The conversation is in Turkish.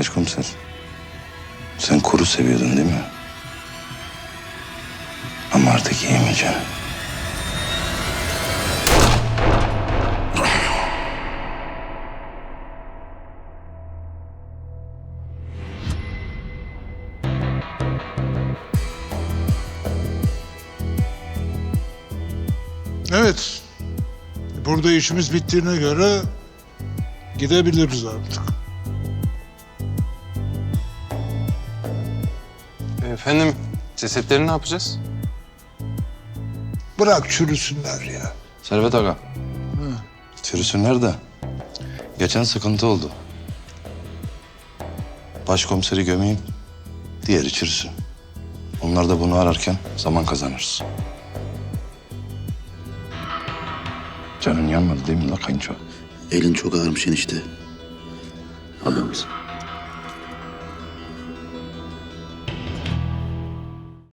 Başkomiser. Sen kuru seviyordun değil mi? Ama artık yiyemeyeceğim. Evet. Burada işimiz bittiğine göre gidebiliriz artık. Efendim cesetleri ne yapacağız? Bırak çürüsünler ya. Servet Aga. Çürüsünler de. Geçen sıkıntı oldu. Başkomiseri gömeyim. Diğeri çürüsün. Onlar da bunu ararken zaman kazanırız. Canın yanmadı değil mi la kayınço? Elin çok ağırmış enişte. Adamsın.